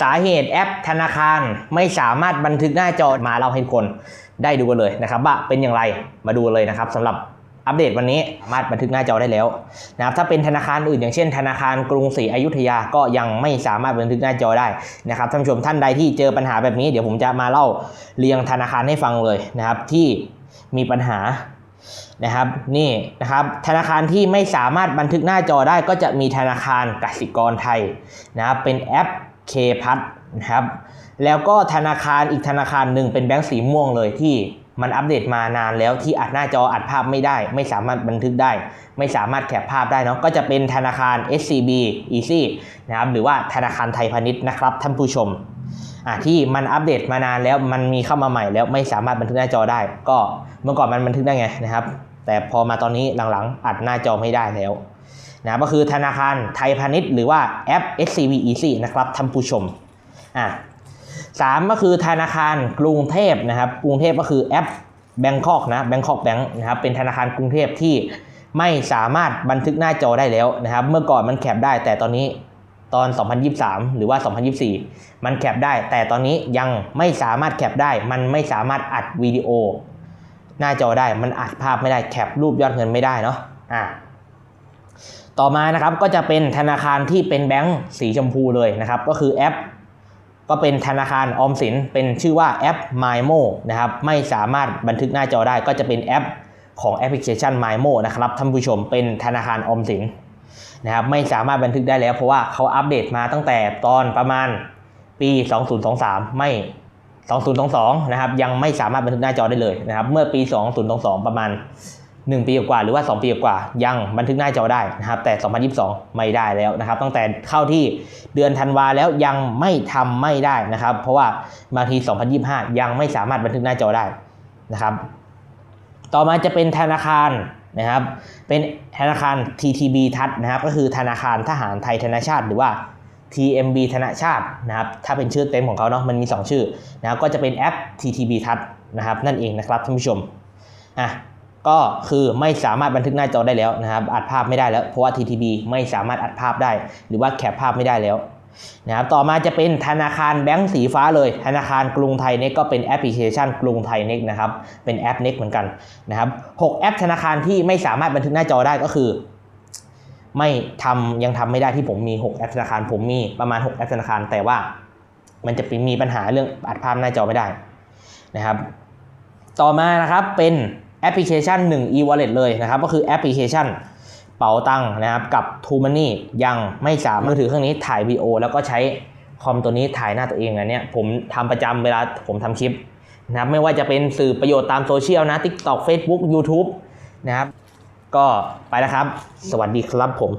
สาเหตุแอปธนาคารไม่สามารถบันทึกหน้าจอมาเล่าให้คนได้ดูกันเลยนะครับว่าเป็นอย่างไรมาดูเลยนะครับสำหรับอัปเดตวันนี้สามารถบันทึกหน้าจอได้แล้วนะครับถ้าเป็นธนาคารอื่นอย่างเช่น ธนาคารกรุงศรีอยุธยาก็ยังไม่สามารถบันทึกหน้าจอได้นะครับท่านผู้ชมท่านใดที่เจอปัญหาแบบนี้เดี๋ยวผมจะมาเล่าเรียงธนาคารให้ฟังเลยนะครับที่มีปัญหานะครับนี่นะครับธนาคารที่ไม่สามารถบันทึกหน้าจอได้ก็จะมีธนาคารกสิกรไทยนะครับเป็นแอป K พัทนะครับ แล้วก็ธนาคารอีกธนาคารหนึ่งเป็นแบงก์สีม่วงเลยที่มันอัปเดตมานานแล้วที่อัดหน้าจออัดภาพไม่ได้ ไม่สามารถบันทึกได้ ไม่สามารถแคปภาพได้เนาะก็จะเป็นธนาคาร SCB Easy นะครับหรือว่าธนาคารไทยพาณิชย์นะครับท่านผู้ชมที่มันอัปเดตมานานแล้วมันมีเข้ามาใหม่แล้วไม่สามารถบันทึกหน้าจอได้ ก็เมื่อก่อนมันบันทึกได้ไงนะครับ แต่พอมาตอนนี้หลังๆ อัดหน้าจอไม่ได้แล้ว นะก็คือธนาคารไทยพาณิชย์หรือว่าแอป SCB Easy นะครับท่านผู้ชมอะสามก็คือธนาคารกรุงเทพนะครับกรุงเทพก็คือแอป Bangkok นะ Bangkok Bank นะครับเป็นธนาคารกรุงเทพที่ไม่สามารถบันทึกหน้าจอได้แล้วนะครับ เมื่อก่อนมันแคปได้แต่ตอนนี้ตอน 2023 หรือว่า 2024 มันแคปได้ แต่ตอนนี้ยังไม่สามารถแคปได้ มันไม่สามารถอัดวิดีโอ หน้าจอได้มันอัดภาพไม่ได้แคปรูปยอดเงินไม่ได้เนาะอะ ต่อมานะครับก็จะเป็นธนาคารที่เป็นแบงก์สีชมพูเลยนะครับ ก็คือแอป ก็เป็นธนาคารออมสิน เป็นชื่อว่าแอป MyMo นะครับไม่สามารถบันทึกหน้าจอได้ ก็จะเป็นแอปของแอปพลิเคชัน MyMo นะครับท่านผู้ชมเป็นธนาคารออมสินนะครับไม่สามารถบันทึกได้แล้ว เพราะว่าเขาอัปเดตมาตั้งแต่ตอนประมาณปี 2023 ไม่ 2022 นะครับยังไม่สามารถบันทึกหน้าจอได้เลยนะครับเมื่อปี 2022 ประมาณ 1 ปีกว่าหรือว่า 2 ปีกว่ายังบันทึกหน้าจอได้นะครับ แต่ 2022 ไม่ได้แล้วนะครับ ตั้งแต่เข้าที่เดือนธันวาแล้วยังไม่ทำไม่ได้นะครับ เพราะว่าบางที 2025 ยังไม่สามารถบันทึกหน้าจอได้นะครับ ต่อมาจะเป็นธนาคารนะครับ เป็นธนาคาร TTB ทัศนะครับ ก็คือธนาคารทหารไทยธนาชาติ หรือว่า TMB ธนาชาตินะครับ ถ้าเป็นชื่อเต็มของเขาเนาะมันมี 2 ชื่อนะครับก็จะเป็นแอป TTB ทัศนะครับ นั่นเองนะครับท่านผู้ชมอะ ก็คือไม่สามารถบันทึกหน้าจอได้แล้วนะครับ อัดภาพไม่ได้แล้ว เพราะว่า TTB ไม่สามารถอัดภาพได้ หรือว่าแคปภาพไม่ได้แล้วนะครับต่อมาจะเป็นธนาคารแบงก์สีฟ้าเลย ธนาคารกรุงไทยเน็กก็เป็นแอปพลิเคชันกรุงไทยเน็กนะครับ เป็นแอปเน็กเหมือนกันนะครับหกแอปธนาคารที่ไม่สามารถบันทึกหน้าจอได้ก็คือ ไม่ทำยังทำไม่ได้ที่ผมมี 6 แอปธนาคาร ผมมีประมาณ 6 แอปธนาคาร แต่ว่ามันจะมีปัญหาเรื่องอัดภาพหน้าจอไม่ได้นะครับ ต่อมานะครับเป็น แอปพลิเคชัน 1 e-wallet เลยนะครับ ก็คือแอปพลิเคชันเป๋าตังค์นะครับ กับ t o m o n e y ยังไม่สามารถมือถือเครื่องนี้ถ่ายวีดีโอ แล้วก็ใช้คอมตัวนี้ถ่ายหน้าตัวเองอันเนี้ยผมทำประจำเวลาผมทำคลิปนะครับไม่ว่าจะเป็นสื่อประโยชน์ตามโซเชียลนะ TikTok Facebook YouTube นะครับ ก็ไปแล้วครับ สวัสดีครับผม